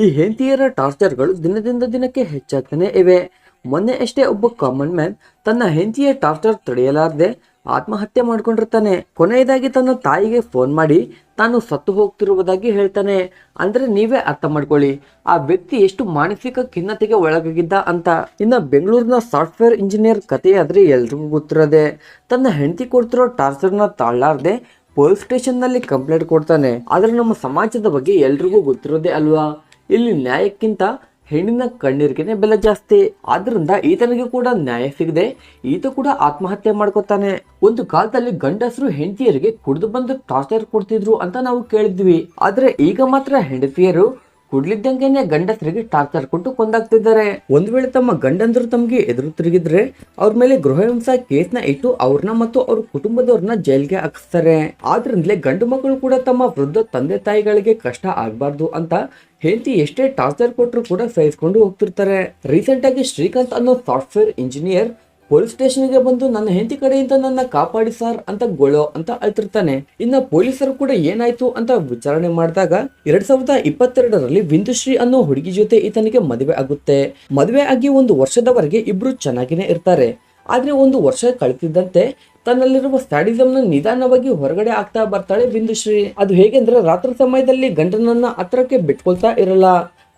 ಈ ಹೆಂಡತಿಯರ ಟಾರ್ಚರ್ಗಳು ದಿನದಿಂದ ದಿನಕ್ಕೆ ಹೆಚ್ಚಾಗ್ತಾನೆ ಇವೆ. ಮೊನ್ನೆ ಅಷ್ಟೇ ಒಬ್ಬ ಕಾಮನ್ ಮ್ಯಾನ್ ತನ್ನ ಹೆಂಡತಿಯ ಟಾರ್ಚರ್ ತಡೆಯಲಾರದೆ ಆತ್ಮಹತ್ಯೆ ಮಾಡ್ಕೊಂಡಿರ್ತಾನೆ. ಕೊನೆಯದಾಗಿ ತನ್ನ ತಾಯಿಗೆ ಫೋನ್ ಮಾಡಿ ತಾನು ಸತ್ತು ಹೋಗ್ತಿರುವುದಾಗಿ ಹೇಳ್ತಾನೆ. ಅಂದ್ರೆ ನೀವೇ ಅರ್ಥ ಮಾಡ್ಕೊಳ್ಳಿ, ಆ ವ್ಯಕ್ತಿ ಎಷ್ಟು ಮಾನಸಿಕ ಖಿನ್ನತೆಗೆ ಒಳಗಾಗಿದ್ದ ಅಂತ. ಇನ್ನ ಬೆಂಗಳೂರಿನ ಸಾಫ್ಟ್ವೇರ್ ಇಂಜಿನಿಯರ್ ಕತೆ ಆದ್ರೆ ಎಲ್ರಿಗೂ ಗೊತ್ತಿರೋದೆ, ತನ್ನ ಹೆಂಡತಿ ಕೊಡ್ತಿರೋ ಟಾರ್ಚರ್ನ ತಾಳಾರ್ದೆ ಪೊಲೀಸ್ ಸ್ಟೇಷನ್ನಲ್ಲಿ ಕಂಪ್ಲೇಂಟ್ ಕೊಡ್ತಾನೆ. ಆದ್ರೆ ನಮ್ಮ ಸಮಾಜದ ಬಗ್ಗೆ ಎಲ್ರಿಗೂ ಗೊತ್ತಿರೋದೆ ಅಲ್ವಾ? ಇಲ್ಲಿ ನ್ಯಾಯಕ್ಕಿಂತ ಹೆಣ್ಣಿನ ಕಣ್ಣೀರಿಗೆನೆ ಬೆಲೆ ಜಾಸ್ತಿ. ಆದ್ರಿಂದ ಈತನಿಗೆ ಕೂಡ ನ್ಯಾಯ ಸಿಗದೆ ಈತ ಕೂಡ ಆತ್ಮಹತ್ಯೆ ಮಾಡ್ಕೊತಾನೆ. ಒಂದು ಕಾಲದಲ್ಲಿ ಗಂಡಸರು ಹೆಂಡತಿಯರಿಗೆ ಕುಡಿದು ಬಂದು ಟಾರ್ಚರ್ ಕೊಡ್ತಿದ್ರು ಅಂತ ನಾವು ಕೇಳಿದ್ವಿ. ಆದ್ರೆ ಈಗ ಮಾತ್ರ ಹೆಂಡತಿಯರು ಕುಡ್ಲಿದ್ದಂಗೆನೆ ಗಂಡಸರಿಗೆ ಟಾರ್ಚರ್ ಕೊಟ್ಟು ಕೊಂದಾಗ್ತಿದ್ದಾರೆ ಒಂದ್ ವೇಳೆ ತಮ್ಮ ಗಂಡಂದ್ರು ತಮ್ಗೆ ಎದುರು ತಿರುಗಿದ್ರೆ ಅವ್ರ ಮೇಲೆ ಗೃಹ ಹಿಂಸಾ ಕೇಸ್ನ ಇಟ್ಟು ಅವ್ರನ್ನ ಮತ್ತು ಅವ್ರ ಕುಟುಂಬದವ್ರನ್ನ ಜೈಲ್ಗೆ ಹಾಕಿಸ್ತಾರೆ. ಆದ್ರಿಂದಲೇ ಗಂಡು ಮಕ್ಕಳು ಕೂಡ ತಮ್ಮ ವೃದ್ಧ ತಂದೆ ತಾಯಿಗಳಿಗೆ ಕಷ್ಟ ಆಗ್ಬಾರ್ದು ಅಂತ ಹೆಂಡತಿ ಎಷ್ಟೇ ಟಾರ್ಚರ್ ಕೊಟ್ಟರು ಕೂಡ ಸಹಿಸ್ಕೊಂಡು ಹೋಗ್ತಿರ್ತಾರೆ. ರೀಸೆಂಟ್ ಆಗಿ ಶ್ರೀಕಾಂತ್ ಅನ್ನೋ ಸಾಫ್ಟ್ವೇರ್ ಇಂಜಿನಿಯರ್ ಪೊಲೀಸ್ ಸ್ಟೇಷನ್ಗೆ ಬಂದು ನನ್ನ ಹೆಂಡತಿ ಕಡೆಯಿಂದ ನನ್ನ ಕಾಪಾಡಿ ಸರ್ ಅಂತ ಗೊಳೋ ಅಂತ ಅಳ್ತಿರ್ತಾನೆ. ಇನ್ನ ಪೊಲೀಸರು ಕೂಡ ಏನಾಯ್ತು ಅಂತ ವಿಚಾರಣೆ ಮಾಡಿದಾಗ ಎರಡ್ ಸಾವಿರದ ಇಪ್ಪತ್ತೆರಡರಲ್ಲಿ ಬಿಂದುಶ್ರೀ ಅನ್ನೋ ಹುಡುಗಿ ಜೊತೆ ಈತನಿಗೆ ಮದುವೆ ಆಗುತ್ತೆ. ಮದುವೆ ಆಗಿ ಒಂದು ವರ್ಷದವರೆಗೆ ಇಬ್ರು ಚೆನ್ನಾಗಿನೇ ಇರ್ತಾರೆ. ಆದ್ರೆ ಒಂದು ವರ್ಷ ಕಳೆದಿದ್ದಂತೆ ತನ್ನಲ್ಲಿರುವ ಸ್ಟಾಡಿಸಂನ ನಿಧಾನವಾಗಿ ಹೊರಗಡೆ ಆಗ್ತಾ ಬರ್ತಾಳೆ ಬಿಂದುಶ್ರೀ ಅದು ಹೇಗೆಂದ್ರೆ ರಾತ್ರಿ ಸಮಯದಲ್ಲಿ ಗಂಡನನ್ನ ಹತ್ರಕ್ಕೆ ಬಿಟ್ಕೊಳ್ತಾ ಇರಲ್ಲ.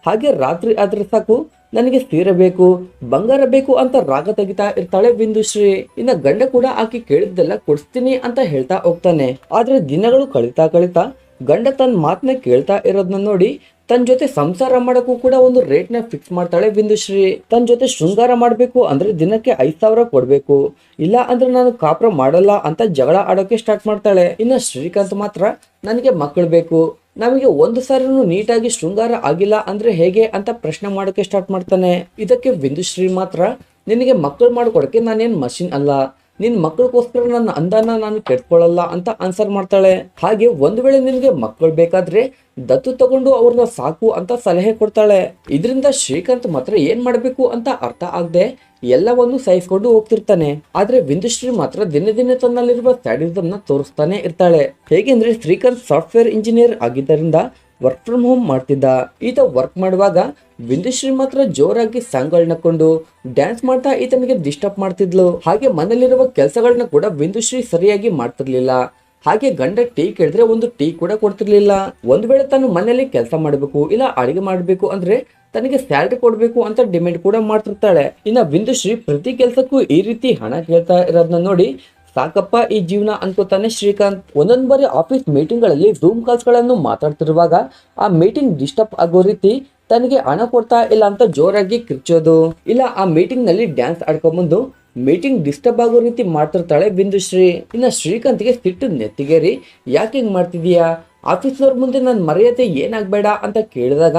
ಹಾಗೆ ರಾತ್ರಿ ಆದ್ರೆ ಸಾಕು ನನಗೆ ಸ್ಥಿರ ಬೇಕು ಬಂಗಾರ ಬೇಕು ಅಂತ ರಾಗ ತೆಗಿತಾ ಇರ್ತಾಳೆ ಬಿಂದುಶ್ರೀ. ಇನ್ನ ಗಂಡ ಕೂಡ ಆಕೆ ಕೇಳಿದ್ದೆಲ್ಲ ಕೊಡಿಸ್ತೀನಿ ಅಂತ ಹೇಳ್ತಾ ಹೋಗ್ತಾನೆ. ಆದ್ರೆ ದಿನಗಳು ಕಳೀತಾ ಕಳಿತಾ ಗಂಡ ತನ್ನ ಮಾತನ್ನ ಕೇಳ್ತಾ ಇರೋದನ್ನ ನೋಡಿ ತನ್ನ ಜೊತೆ ಸಂಸಾರ ಮಾಡಕ್ಕೂ ಕೂಡ ಒಂದು ರೇಟ್ನ ಫಿಕ್ಸ್ ಮಾಡ್ತಾಳೆ ಬಿಂದುಶ್ರೀ. ತನ್ನ ಜೊತೆ ಶೃಂಗಾರ ಮಾಡಬೇಕು ಅಂದ್ರೆ ದಿನಕ್ಕೆ ಐದ್ ಸಾವಿರ ಕೊಡ್ಬೇಕು. ಇಲ್ಲ ಅಂದ್ರೆ ನಾನು ಕಾಪ್ರ ಮಾಡಲ್ಲ ಅಂತ ಜಗಳ ಆಡೋಕೆ ಸ್ಟಾರ್ಟ್ ಮಾಡ್ತಾಳೆ. ಇನ್ನ ಶ್ರೀಕಾಂತ್ ಮಾತ್ರ ನನಗೆ ಮಕ್ಕಳು ಬೇಕು. ನಮಗೆ ಒಂದು ಸಾರಿನೂ ನೀಟಾಗಿ ಶೃಂಗಾರ ಆಗಿಲ್ಲ ಅಂದ್ರೆ ಹೇಗೆ ಅಂತ ಪ್ರಶ್ನೆ ಮಾಡೋಕೆ ಸ್ಟಾರ್ಟ್ ಮಾಡ್ತಾನೆ. ಇದಕ್ಕೆ ಬಿಂದುಶ್ರೀ ಮಾತ್ರ, ನಿನಗೆ ಮಕ್ಕಳು ಮಾಡ್ಕೊಡಕ್ಕೆ ನಾನೇನು ಮಷಿನ್ ಅಲ್ಲ? ನಿನ್ ಮಕ್ಕಳಿಗೋಸ್ಕರ ನನ್ನ ಅಂದಾನ ನಾನು ಕೆಟ್ಕೊಳ್ಳಲ್ಲ ಅಂತ ಆನ್ಸರ್ ಮಾಡ್ತಾಳೆ. ಹಾಗೆ ಒಂದು ವೇಳೆ ನಿನಗೆ ಮಕ್ಕಳು ಬೇಕಾದ್ರೆ ದತ್ತು ತಗೊಂಡು ಅವ್ರನ್ನ ಸಾಕು ಅಂತ ಸಲಹೆ ಕೊಡ್ತಾಳೆ. ಇದರಿಂದ ಶ್ರೀಕಾಂತ್ ಮಾತ್ರ ಏನ್ ಮಾಡ್ಬೇಕು ಅಂತ ಅರ್ಥ ಆಗದೆ ಎಲ್ಲವನ್ನು ಸಹಿಸ್ಕೊಂಡು ಹೋಗ್ತಿರ್ತಾನೆ. ಆದ್ರೆ ಬಿಂದುಶ್ರೀ ಮಾತ್ರ ದಿನ ದಿನ ತನ್ನಲ್ಲಿರುವ ಸ್ಯಾಡಿಸಮ್ನ ತೋರಿಸ್ತಾನೆ ಇರ್ತಾಳೆ. ಹೇಗೆಂದ್ರೆ ಶ್ರೀಕಾಂತ್ ಸಾಫ್ಟ್ವೇರ್ ಇಂಜಿನಿಯರ್ ಆಗಿದ್ದರಿಂದ ವರ್ಕ್ ಫ್ರಮ್ ಹೋಮ್ ಮಾಡ್ತಿದ್ದ. ಈತ ವರ್ಕ್ ಮಾಡುವಾಗ ಬಿಂದುಶ್ರೀ ಮಾತ್ರ ಜೋರಾಗಿ ಸಾಂಗ್ಗಳನ್ನ ಕೊಂಡು ಡ್ಯಾನ್ಸ್ ಮಾಡ್ತಾ ಈತನಿಗೆ ಡಿಸ್ಟರ್ಬ್ ಮಾಡ್ತಿದ್ಲು. ಹಾಗೆ ಮನೇಲಿರುವ ಕೆಲಸಗಳನ್ನ ಕೂಡ ಬಿಂದುಶ್ರೀ ಸರಿಯಾಗಿ ಮಾಡ್ತಿರ್ಲಿಲ್ಲ. ಹಾಗೆ ಗಂಡ ಟೀ ಕೇಳಿದ್ರೆ ಒಂದು ಟೀ ಕೂಡ ಕೊಡ್ತಿರ್ಲಿಲ್ಲ. ಒಂದ್ ವೇಳೆ ತಾನು ಮನೆಯಲ್ಲಿ ಕೆಲಸ ಮಾಡಬೇಕು ಇಲ್ಲ ಅಡಿಗೆ ಮಾಡಬೇಕು ಅಂದ್ರೆ ತನಗೆ ಸ್ಯಾಲ್ರಿ ಕೊಡಬೇಕು ಅಂತ ಡಿಮ್ಯಾಂಡ್ ಕೂಡ ಮಾಡ್ತಿರ್ತಾಳೆ. ಇನ್ನ ಬಿಂದುಶ್ರೀ ಪ್ರತಿ ಕೆಲಸಕ್ಕೂ ಈ ರೀತಿ ಹಣ ಕೇಳ್ತಾ ಇರೋದನ್ನ ನೋಡಿ ಸಾಕಪ್ಪ, ಈ ಜೀವನ ಅನ್ಕೋತಾನೆ ಶ್ರೀಕಾಂತ್. ಒಂದೊಂದು ಬಾರಿ ಆಫೀಸ್ ಮೀಟಿಂಗ್ಗಳಲ್ಲಿ ಝೂಮ್ ಕಾಲ್ಸ್ಗಳನ್ನು ಮಾತಾಡ್ತಿರುವಾಗ ಆ ಮೀಟಿಂಗ್ ಡಿಸ್ಟರ್ಬ್ ಆಗೋ ರೀತಿ ತನಗೆ ಹಣ ಕೊಡ್ತಾ ಇಲ್ಲ ಅಂತ ಜೋರಾಗಿ ಕಿರ್ಚೋದು. ಇಲ್ಲ, ಆ ಮೀಟಿಂಗ್ನಲ್ಲಿ ಡ್ಯಾನ್ಸ್ ಆಡ್ಕೊಂಬಂದು ಮೀಟಿಂಗ್ ಡಿಸ್ಟರ್ಬ್ ಆಗೋ ರೀತಿ ಮಾಡ್ತಿರ್ತಾಳೆ ಬಿಂದುಶ್ರೀ. ಇನ್ನ ಶ್ರೀಕಾಂತ್ಗೆ ಸಿಟ್ಟು ನೆತ್ತಿಗೇರಿ, ಯಾಕೆ ಹಿಂಗ್ ಮಾಡ್ತಿದೀಯಾ? ಆಫೀಸ್ನವ್ರ ಮುಂದೆ ನನ್ನ ಮರ್ಯಾದೆ ಏನಾಗ್ಬೇಡ ಅಂತ ಕೇಳಿದಾಗ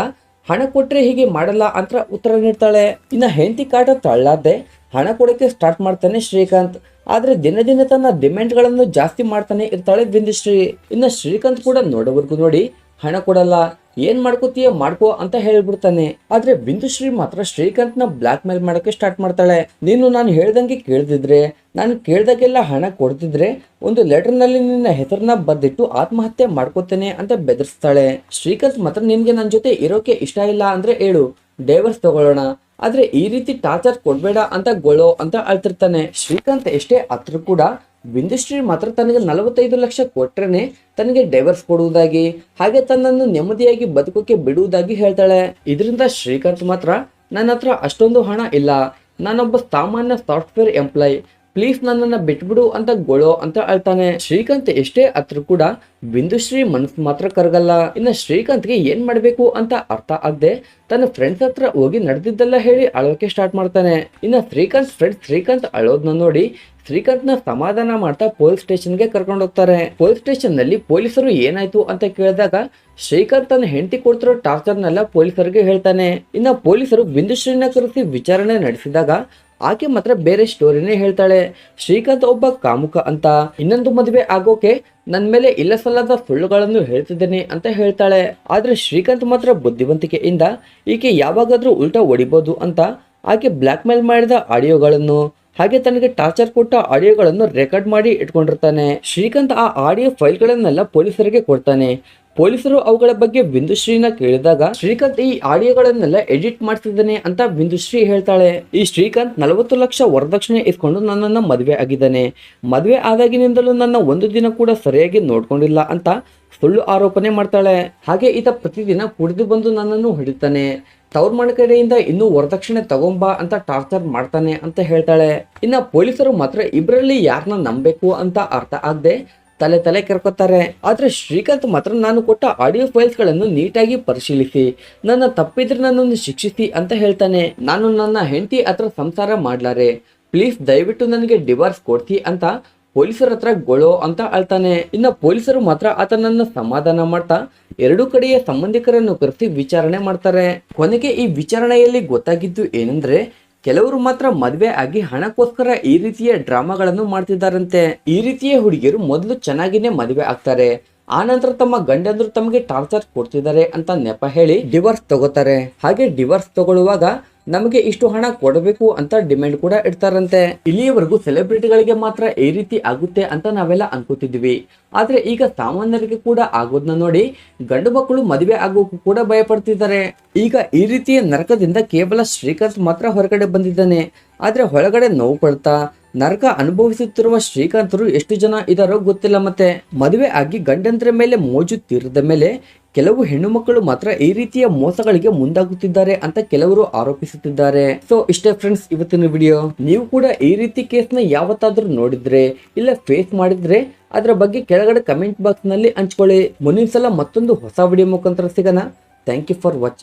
ಹಣ ಕೊಟ್ಟರೆ ಹೀಗೆ ಮಾಡಲ್ಲ ಅಂತ ಉತ್ತರ ನೀಡ್ತಾಳೆ. ಇನ್ನ ಹೆಂಡತಿ ಕಾಟ ತಳ್ಳಾದೆ ಹಣ ಕೊಡಕ್ಕೆ ಸ್ಟಾರ್ಟ್ ಮಾಡ್ತಾನೆ ಶ್ರೀಕಾಂತ್. ಆದರೆ ದಿನ ದಿನ ತನ್ನ ಡಿಮ್ಯಾಂಡ್ಗಳನ್ನು ಜಾಸ್ತಿ ಮಾಡ್ತಾನೆ ಇರ್ತಾಳೆ ಬಿಂದುಶ್ರೀ. ಇನ್ನ ಶ್ರೀಕಾಂತ್ ಕೂಡ ನೋಡೋವರೆಗೂ ನೋಡಿ ಹಣ ಕೊಡಲ್ಲ. ಏನ್ ಮಾಡ್ಕೋತೀಯ ಮಾಡ್ಕೋ ಅಂತ ಹೇಳ್ಬಿಡ್ತಾನೆ. ಆದ್ರೆ ಬಿಂದುಶ್ರೀ ಮಾತ್ರ ಶ್ರೀಕಾಂತ್ನ ಬ್ಲಾಕ್ ಮೇಲ್ ಮಾಡಕ್ಕೆ ಸ್ಟಾರ್ಟ್ ಮಾಡ್ತಾಳೆ. ನೀನು ನಾನು ಹೇಳ್ದಂಗೆ ಕೇಳ್ದಿದ್ರೆ, ನಾನು ಕೇಳ್ದಾಗೆಲ್ಲ ಹಣ ಕೊಡ್ತಿದ್ರೆ ಒಂದು ಲೆಟರ್ನಲ್ಲಿ ನಿನ್ನ ಹೆಸರನ್ನ ಬರ್ದಿಟ್ಟು ಆತ್ಮಹತ್ಯೆ ಮಾಡ್ಕೋತೇನೆ ಅಂತ ಬೆದರಿಸ್ತಾಳೆ. ಶ್ರೀಕಾಂತ್ ಮಾತ್ರ ನಿನ್ಗೆ ನನ್ನ ಜೊತೆ ಇರೋಕೆ ಇಷ್ಟ ಇಲ್ಲ ಅಂದ್ರೆ ಹೇಳು ಡೈವರ್ಸ್ ತಗೊಳ್ಳೋಣ. ಆದ್ರೆ ಈ ರೀತಿ ಟಾರ್ಚರ್ ಕೊಡ್ಬೇಡ ಅಂತ ಗೊಳೋ ಅಂತ ಅಳ್ತಿರ್ತಾನೆ. ಶ್ರೀಕಾಂತ್ ಎಷ್ಟೇ ಹತ್ರ ಕೂಡ ಬಿಂದುಶ್ರೀ ಮಾತ್ರ ತನಗೆ ನಲವತ್ತೈದು ಲಕ್ಷ ಕೊಟ್ರೇನೆ ತನಗೆ ಡೈವರ್ಸ್ ಕೊಡುವುದಾಗಿ, ಹಾಗೆ ತನ್ನನ್ನು ನೆಮ್ಮದಿಯಾಗಿ ಬದುಕೋಕೆ ಬಿಡುವುದಾಗಿ ಹೇಳ್ತಾಳೆ. ಇದರಿಂದ ಶ್ರೀಕಾಂತ್ ಮಾತ್ರ ನನ್ನ ಹತ್ರ ಅಷ್ಟೊಂದು ಹಣ ಇಲ್ಲ. ನಾನೊಬ್ಬ ಸಾಮಾನ್ಯ ಸಾಫ್ಟ್ವೇರ್ ಎಂಪ್ಲಾಯ್ ಪ್ಲೀಸ್ ನನ್ನನ್ನ ಬಿಟ್ಬಿಡು ಅಂತ ಗೊಳೋ ಅಂತ ಅಳ್ತಾನೆ ಶ್ರೀಕಾಂತ್ ಎಷ್ಟೇ ಹತ್ರ ಕೂಡ ಬಿಂದುಶ್ರೀ ಮನಸ್ಸು ಮಾತ್ರ ಕರಗಲ್ಲ. ಇನ್ನ ಶ್ರೀಕಾಂತ್ಗೆ ಏನ್ ಮಾಡಬೇಕು ಅಂತ ಅರ್ಥ ಆಗದೆ ತನ್ನ ಫ್ರೆಂಡ್ಸ್ ಹತ್ರ ಹೋಗಿ ನಡೆದಿದ್ದೆಲ್ಲ ಹೇಳಿ ಅಳೋಕೆ ಸ್ಟಾರ್ಟ್ ಮಾಡ್ತಾನೆ. ಇನ್ನ ಶ್ರೀಕಾಂತ್ ಫ್ರೆಂಡ್ಸ್ ಶ್ರೀಕಾಂತ್ ಅಳೋದನ್ನ ನೋಡಿ ಶ್ರೀಕಾಂತ್ನ ಸಮಾಧಾನ ಮಾಡ್ತಾ ಪೊಲೀಸ್ ಸ್ಟೇಷನ್ಗೆ ಕರ್ಕೊಂಡು ಹೋಗ್ತಾರೆ. ಪೊಲೀಸ್ ಸ್ಟೇಷನ್ನಲ್ಲಿ ಪೊಲೀಸರು ಏನಾಯ್ತು ಅಂತ ಕೇಳಿದಾಗ ಶ್ರೀಕಾಂತ್ ತನ್ನ ಹೆಂಡತಿ ಕೊಡ್ತಿರೋ ಟಾರ್ಚರ್ನೆಲ್ಲ ಪೊಲೀಸರಿಗೆ ಹೇಳ್ತಾನೆ. ಇನ್ನ ಪೊಲೀಸರು ಬಿಂದುಶ್ರೀನ ಕರೆಸಿ ವಿಚಾರಣೆ ನಡೆಸಿದಾಗ ಆಕೆ ಮಾತ್ರ ಬೇರೆ ಸ್ಟೋರಿನೇ ಹೇಳ್ತಾಳೆ. ಶ್ರೀಕಾಂತ್ ಒಬ್ಬ ಕಾಮುಕ ಅಂತ. ಇನ್ನೊಂದು ಮದುವೆ ಆಗೋಕೆ ನನ್ ಮೇಲೆ ಇಲ್ಲ ಸಲ್ಲದ ಸುಳ್ಳುಗಳನ್ನು ಹೇಳ್ತಿದ್ದೇನೆ ಅಂತ ಹೇಳ್ತಾಳೆ. ಆದ್ರೆ ಶ್ರೀಕಾಂತ್ ಮಾತ್ರ ಬುದ್ಧಿವಂತಿಕೆಯಿಂದ ಈಕೆ ಯಾವಾಗಾದ್ರೂ ಉಲ್ಟಾ ಹೊಡಿಬೋದು ಅಂತ ಆಕೆ ಬ್ಲ್ಯಾಕ್ ಮೇಲ್ ಮಾಡಿದ ಆಡಿಯೋಗಳನ್ನು. ಹಾಗೆ ತನಗೆ ಟಾರ್ಚರ್ ಕೊಟ್ಟ ಆಡಿಯೋಗಳನ್ನು ರೆಕಾರ್ಡ್ ಮಾಡಿ ಇಟ್ಕೊಂಡಿರ್ತಾನೆ. ಶ್ರೀಕಾಂತ್ ಆ ಆಡಿಯೋ ಫೈಲ್ಗಳನ್ನೆಲ್ಲ ಪೊಲೀಸರಿಗೆ ಕೊಡ್ತಾನೆ. ಪೊಲೀಸರು ಅವುಗಳ ಬಗ್ಗೆ ಬಿಂದುಶ್ರೀನ ಕೇಳಿದಾಗ, ಶ್ರೀಕಾಂತ್ ಈ ಆಡಿಯೋಗಳನ್ನೆಲ್ಲ ಎಡಿಟ್ ಮಾಡ್ತಿದ್ದಾನೆ ಅಂತ ಬಿಂದುಶ್ರೀ ಹೇಳ್ತಾಳೆ. ಈ ಶ್ರೀಕಾಂತ್ ನಲವತ್ತು ಲಕ್ಷ ವರದಕ್ಷಿಣೆ ಇಸ್ಕೊಂಡು ನನ್ನನ್ನ ಮದುವೆ ಆಗಿದ್ದಾನೆ. ಮದುವೆ ಆದಾಗಿನಿಂದಲೂ ನನ್ನ ಒಂದು ದಿನ ಕೂಡ ಸರಿಯಾಗಿ ನೋಡ್ಕೊಂಡಿಲ್ಲ ಅಂತ ಸುಳ್ಳು ಆರೋಪನೆ ಮಾಡ್ತಾಳೆ. ಹಾಗೆ ಈತ ಪ್ರತಿದಿನ ಕುಡಿದು ಬಂದು ನನ್ನನ್ನು ಹೊಡಿತಾನೆ. ತವ್ರ ಮನೆ ಕಡೆಯಿಂದ ಇನ್ನೂ ವರದಕ್ಷಿಣೆ ತಗೊಂಬಾ ಅಂತ ಟಾರ್ಚರ್ ಮಾಡ್ತಾನೆ ಅಂತ ಹೇಳ್ತಾಳೆ. ಇನ್ನ ಪೊಲೀಸರು ಮಾತ್ರ ಇಬ್ಬರಲ್ಲಿ ಯಾರನ್ನ ನಂಬಬೇಕು ಅಂತ ಅರ್ಥ ಆಗದೆ ತಲೆ ತಲೆ ಕೆರ್ಕೋತಾರೆ. ಆದ್ರೆ ಶ್ರೀಕಾಂತ್ ಮಾತ್ರ ನಾನು ಕೊಟ್ಟ ಆಡಿಯೋ ಫೈಲ್ಸ್ಗಳನ್ನು ನೀಟಾಗಿ ಪರಿಶೀಲಿಸಿ. ನನ್ನ ತಪ್ಪಿದ್ರೆ ನನ್ನನ್ನು ಶಿಕ್ಷಿಸಿ ಅಂತ ಹೇಳ್ತಾನೆ. ನಾನು ನನ್ನ ಹೆಂಡತಿ ಹತ್ರ ಸಂಸಾರ ಮಾಡ್ಲಾರೆ. ಪ್ಲೀಸ್ ದಯವಿಟ್ಟು ನನಗೆ ಡಿವೋರ್ಸ್ ಕೊಡ್ತಿ ಅಂತ ಪೊಲೀಸರ ಹತ್ರ ಗೊಳೋ ಅಂತ ಅಳ್ತಾನೆ. ಇನ್ನ ಪೊಲೀಸರು ಮಾತ್ರ ಆತನನ್ನ ಸಮಾಧಾನ ಮಾಡ್ತಾ ಎರಡು ಕಡೆಯ ಸಂಬಂಧಿಕರನ್ನು ಕರೆಸಿ ವಿಚಾರಣೆ ಮಾಡ್ತಾರೆ. ಕೊನೆಗೆ ಈ ವಿಚಾರಣೆಯಲ್ಲಿ ಗೊತ್ತಾಗಿದ್ದು ಏನಂದ್ರೆ, ಕೆಲವರು ಮಾತ್ರ ಮದುವೆ ಆಗಿ ಹಣಕ್ಕೋಸ್ಕರ ಈ ರೀತಿಯ ಡ್ರಾಮಾಗಳನ್ನು ಮಾಡ್ತಿದ್ದಾರಂತೆ. ಈ ರೀತಿಯ ಹುಡುಗಿಯರು ಮೊದಲು ಚೆನ್ನಾಗಿನೇ ಮದುವೆ ಆಗ್ತಾರೆ. ಆನಂತರ ತಮ್ಮ ಗಂಡಂದ್ರು ತಮಗೆ ಟಾರ್ಚರ್ ಕೊಡ್ತಿದ್ದಾರೆ ಅಂತ ನೆಪ ಹೇಳಿ ಡಿವರ್ಸ್ ತಗೋತಾರೆ. ಹಾಗೆ ಡಿವರ್ಸ್ ತಗೊಳ್ಳುವಾಗ ನಮಗೆ ಇಷ್ಟು ಹಣ ಕೊಡಬೇಕು ಅಂತ ಡಿಮ್ಯಾಂಡ್ ಕೂಡ ಇಡ್ತಾರಂತೆ. ಇಲ್ಲಿಯವರೆಗೂ ಸೆಲೆಬ್ರಿಟಿಗಳಿಗೆ ಮಾತ್ರ ಈ ರೀತಿ ಆಗುತ್ತೆ ಅಂತ ನಾವೆಲ್ಲ ಅನ್ಕೋತಿದ್ವಿ ಆದ್ರೆ ಈಗ ಸಾಮಾನ್ಯರಿಗೆ ಕೂಡ ಆಗೋದನ್ನ ನೋಡಿ ಗಂಡು ಮಕ್ಕಳು ಮದುವೆ ಆಗೋಕ್ಕೂ ಕೂಡ ಭಯ ಈಗ ಈ ರೀತಿಯ ನರಕದಿಂದ ಕೇವಲ ಶ್ರೀಕಾಂತ್ ಮಾತ್ರ ಹೊರಗಡೆ ಬಂದಿದ್ದಾನೆ. ಆದ್ರೆ ಹೊರಗಡೆ ನೋವು ಕೊಡ್ತಾ ನರಕ ಅನುಭವಿಸುತ್ತಿರುವ ಶ್ರೀಕಾಂತರು ಎಷ್ಟು ಜನ ಇದಾರೋ ಗೊತ್ತಿಲ್ಲ ಮತ್ತೆ. ಮದುವೆ ಆಗಿ ಗಂಡಂದ್ರ ಮೇಲೆ ಮೋಜು ತೀರದ ಮೇಲೆ ಕೆಲವು ಹೆಣ್ಣು ಮಕ್ಕಳು ಮಾತ್ರ ಈ ರೀತಿಯ ಮೋಸಗಳಿಗೆ ಮುಂದಾಗುತ್ತಿದ್ದಾರೆ ಅಂತ ಕೆಲವರು ಆರೋಪಿಸುತ್ತಿದ್ದಾರೆ. ಸೊ ಇಷ್ಟೇ ಫ್ರೆಂಡ್ಸ್ ಇವತ್ತಿನ ವಿಡಿಯೋ ನೀವು ಕೂಡ ಈ ರೀತಿ ಕೇಸ್ನ ಯಾವತ್ತಾದ್ರೂ ನೋಡಿದ್ರೆ, ಇಲ್ಲ ಫೇಸ್ ಮಾಡಿದ್ರೆ, ಅದರ ಬಗ್ಗೆ ಕೆಳಗಡೆ ಕಮೆಂಟ್ ಬಾಕ್ಸ್ನಲ್ಲಿ ಹಂಚ್ಕೊಳ್ಳಿ. ಮುಂದಿನ ಸಲ ಮತ್ತೊಂದು ಹೊಸ ವಿಡಿಯೋ ಮುಖಾಂತರ ಸಿಗೋಣ. Thank you for watching